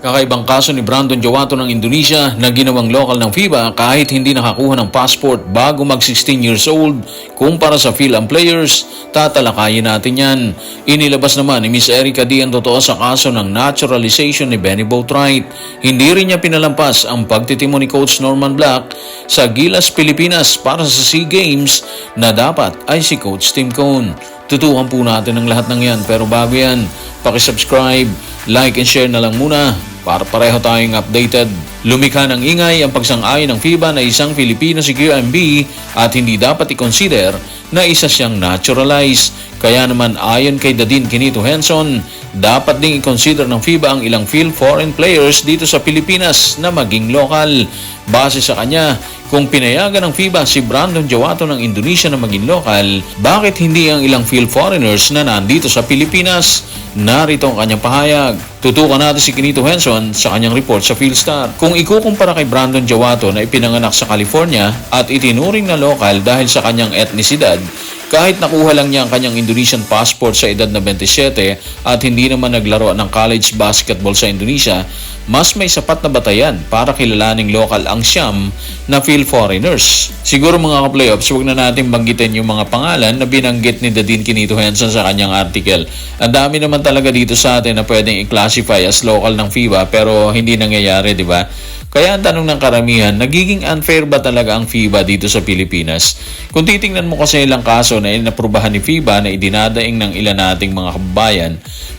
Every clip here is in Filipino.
Kakaibang kaso ni Brandon Jawato ng Indonesia na ginawang local ng FIBA kahit hindi nakakuha ng passport bago mag 16 years old kumpara sa PhilAm players, tatalakayin natin yan. Inilabas naman ni Miss Erica D ang totoo sa kaso ng naturalization ni Benny Boatwright. Hindi rin niya pinalampas ang pagtitimo ni Coach Norman Black sa Gilas, Pilipinas para sa SEA Games na dapat ay si Coach Tim Cone. Tutukan po natin ang lahat ng yan pero bago yan, pakisubscribe, like and share na lang muna para pareho tayong updated. Lumikha ng ingay ang pagsang-ayon ng FIBA na isang Filipino si QMB at hindi dapat i-consider na isa siyang naturalized. Kaya naman ayon kay Dadin Kinito Henson, dapat ding i-consider ng FIBA ang ilang field foreign players dito sa Pilipinas na maging local. Base sa kanya, kung pinayagan ng FIBA si Brandon Jawato ng Indonesia na maging local, bakit hindi ang ilang field foreigners na nandito sa Pilipinas? Narito ang kanyang pahayag. Tutukan natin si Kinito Henson sa kanyang report sa Philstar. Kung ikukumpara kay Brandon Jawato na ipinanganak sa California at itinuring na local dahil sa kanyang etnisidad, kahit nakuha lang niya ang kanyang Indonesian passport sa edad na 27 at hindi naman naglaro ng college basketball sa Indonesia, mas may sapat na batayan para kilalaning local ang siyam na field foreigners. Siguro mga ka-playoffs, huwag na natin banggitin yung mga pangalan na binanggit ni Dadin Kinito Henson sa kanyang article. Ang dami naman talaga dito sa atin na pwedeng i-classify as local ng FIBA pero hindi nangyayari, di ba? Kaya ang tanong ng karamihan, nagiging unfair ba talaga ang FIBA dito sa Pilipinas? Kung titingnan mo kasi ilang kaso na inaprubahan ni FIBA na idinadaing ng ilan nating mga kababayan,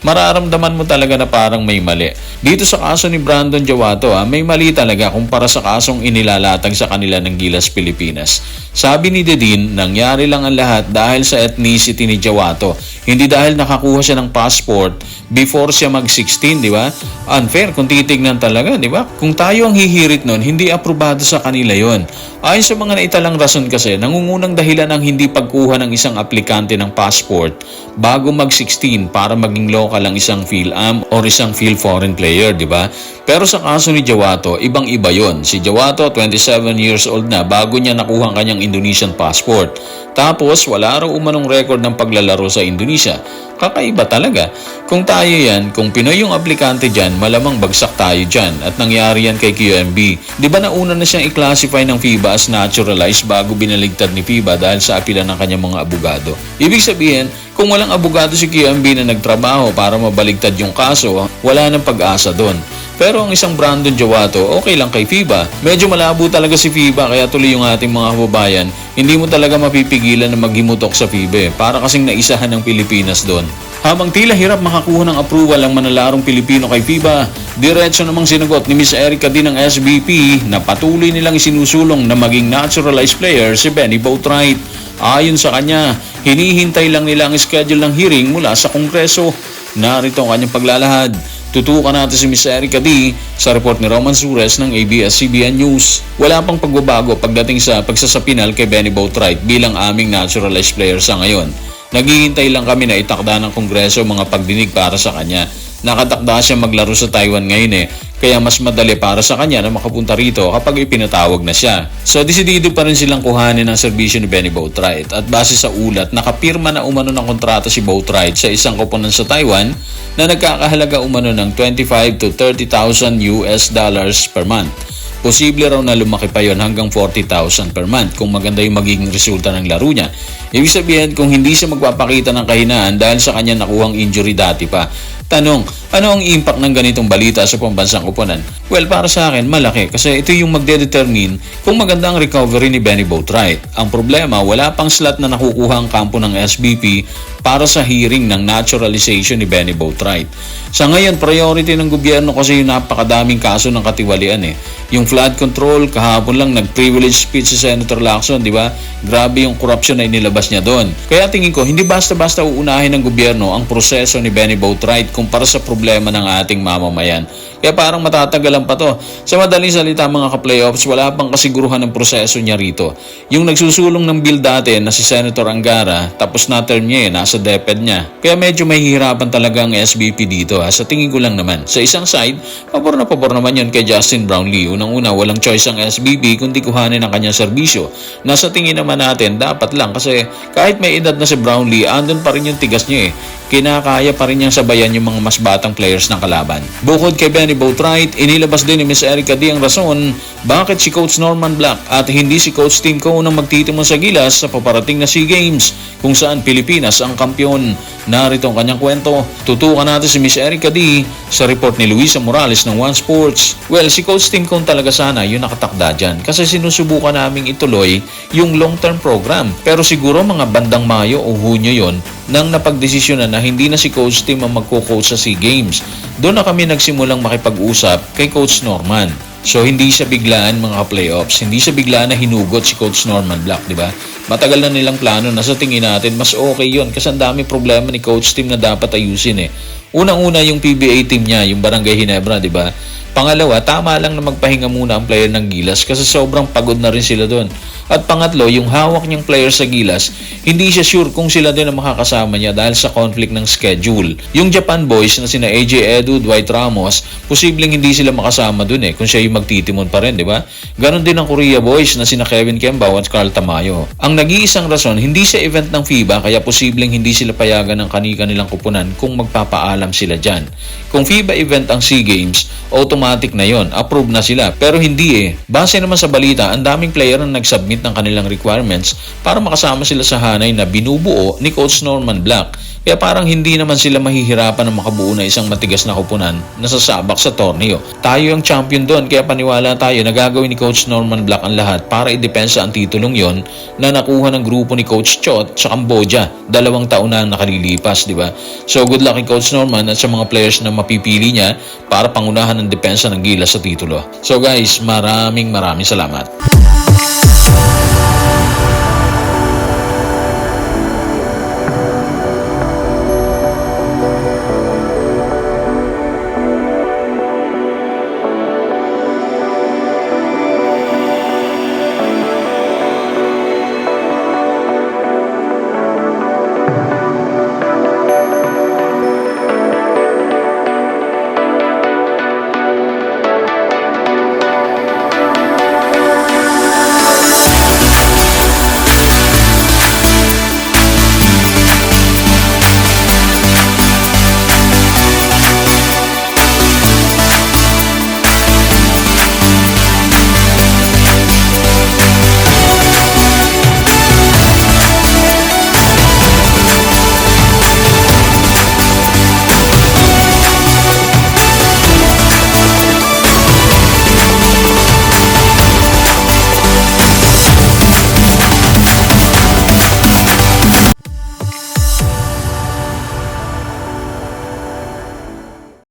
mararamdaman mo talaga na parang may mali. Dito sa kaso ni Brandon Jawato, ah, may mali talaga kumpara sa kasong inilalatag sa kanila ng Gilas Pilipinas. Sabi ni Dedin, nangyari lang ang lahat dahil sa ethnicity ni Jawato. Hindi dahil nakakuha siya ng passport before siya mag-16, di ba? Unfair kung titignan talaga, di ba? Kung tayo ang hihirit nun, hindi aprobado sa kanila yon. Ayon sa mga naitalang rason kasi, nangungunang dahilan ng hindi pagkuha ng isang aplikante ng passport bago mag-16 para maging local ang isang PhilAm or isang Phil foreign player, di ba? Pero sa kaso ni Jawato, ibang-iba yon. Si Jawato, 27 years old na bago niya nakuha ang kanyang Indonesian passport. Tapos, wala raw umanong record ng paglalaro sa Indonesia. Kakaiba talaga. Kung tayo yan, kung Pinoy yung aplikante dyan, malamang bagsak tayo dyan. At nangyari yan kay QMB. Di ba nauna na siyang i-classify ng FIBA as naturalized bago binaligtad ni FIBA dahil sa apila ng kanyang mga abogado? Ibig sabihin, kung walang abogado si QMB na nagtrabaho para mabaligtad yung kaso, wala nang pag-asa doon. Pero ang isang Brandon Jawato, okay lang kay FIBA. Medyo malabo talaga si FIBA kaya tuloy yung ating mga kababayan, hindi mo talaga mapipigilan na maghimutok sa FIBA. eh. Para kasing naisahan ng Pilipinas doon. Habang tila hirap makakuha ng approval ang manalarong Pilipino kay FIBA, diretso namang sinagot ni Miss Erica din ng SBP na patuloy nilang isinusulong na maging naturalized player si Benny Boatwright. Ayon sa kanya, hinihintay lang nila ang schedule ng hearing mula sa Kongreso. Narito ang kanyang paglalahad. Tutukan natin si Miss Erica D sa report ni Roman Sures ng ABS-CBN News. Wala pang pagbabago pagdating sa pagsasapinal kay Benny Boatwright bilang aming naturalized player sa ngayon. Naghihintay lang kami na itakda ng Kongreso mga pagdinig para sa kanya. Nakatakda siya maglaro sa Taiwan ngayon eh, kaya mas madali para sa kanya na makapunta rito kapag ipinatawag na siya. So desidido pa rin silang kuhanin ang serbisyo ni Benny Boatwright at base sa ulat, nakapirma na umano ng kontrata si Boatwright sa isang koponan sa Taiwan na nagkakahalaga umano ng 25 to 30,000 US dollars per month. Posible raw na lumaki pa yon hanggang 40,000 per month kung maganda yung magiging resulta ng laro niya. Ibig sabihin kung hindi siya magpapakita ng kahinaan dahil sa kanya nakuhang injury dati pa. Tanong, ano ang impact ng ganitong balita sa pambansang kuponan? Well, para sa akin, malaki kasi ito yung magdedetermine kung maganda ang recovery ni Benny Boatwright. Ang problema, wala pang slot na nakukuha ang kampo ng SBP para sa hearing ng naturalization ni Benny Boatwright. Sa ngayon, priority ng gobyerno kasi yung napakadaming kaso ng katiwalian eh. Yung flood control, kahapon lang nag-privilege speech si Senator Lacson, di ba? Grabe yung corruption na inilabas niya doon. Kaya tingin ko, hindi basta-basta uunahin ng gobyerno ang proseso ni Benny Boatwright kumpara sa problema ng ating mamamayan. Kaya parang matatagalan pa to. Sa madaling salita mga ka-playoffs, wala pang kasiguruhan ng proseso niya rito. Yung nagsusulong ng bill dati na si Senator Angara, tapos na term niya eh, nasa DepEd niya. Kaya medyo mahihirapan talaga ang SBP dito ha, sa tingin ko lang naman. Sa isang side, pabor na pabor naman yun kay Justin Brownlee. Unang-una, walang choice ang SBP kundi kuhanin ang kanyang serbisyo. Nasa tingin naman natin, dapat lang kasi kahit may edad na si Brownlee, andun pa rin yung tigas niya eh. Kinakaya pa rin niyang sabayan yung mga mas batang players ng kalaban. Bukod kay Benny Boatwright, inilabas din ni Miss Erica D ang rason bakit si Coach Norman Black at hindi si Coach Tim Coe ang magtitimon sa gilas sa paparating na SEA Games kung saan Pilipinas ang kampyon. Narito ang kanyang kwento. Tutukan natin si Miss Erica D sa report ni Luisa Morales ng One Sports. Well, si Coach Tim Coe talaga sana yung nakatakda dyan kasi sinusubukan naming ituloy yung long-term program. Pero siguro mga bandang Mayo o Hunyo yon nang napagdesisyonan na hindi na si Coach Tim ang magko-coach sa SEA Games. Doon na kami nagsimulang makipag-usap kay Coach Norman. So hindi siya biglaan mga playoffs, hindi siya biglaan na hinugot si Coach Norman Black, di ba? Matagal na nilang plano na sa tingin natin mas okay yon kasi ang dami problema ni Coach Tim na dapat ayusin eh. Unang-una yung PBA team niya, yung Barangay Hinebra, di ba? Pangalawa, tama lang na magpahinga muna ang player ng Gilas kasi sobrang pagod na rin sila doon. At pangatlo, yung hawak niyang player sa Gilas, hindi siya sure kung sila din ang makakasama niya dahil sa conflict ng schedule. Yung Japan boys na sina AJ Edu, Dwight Ramos, posibleng hindi sila makasama doon eh kung siya yung magtitimon pa rin, di ba? Ganon din ang Korea boys na sina Kevin Kembao at Carl Tamayo. Ang nag-iisang rason, hindi sa event ng FIBA kaya posibleng hindi sila payagan ng kanika nilang kupunan kung magpapaalam sila dyan. Kung FIBA event ang SEA Games, automatic na yon, approve na sila. Pero hindi eh. Base naman sa balita, ang daming player ang nag-submit ng kanilang requirements para makasama sila sa hanay na binubuo ni Coach Norman Black. Kaya parang hindi naman sila mahihirapan na makabuo na isang matigas na kupunan na sasabak sa torneo. Tayo ang champion doon kaya paniwala tayo na gagawin ni Coach Norman Black ang lahat para idepensa ang titulong yon na nakuha ng grupo ni Coach Chot sa Cambodia. Dalawang taon na ang nakalilipas, di ba? So good luck kay Coach Norman at sa mga players na mapipili niya para pangunahan ng depensa ng Gilas sa titulo. So guys, maraming maraming salamat.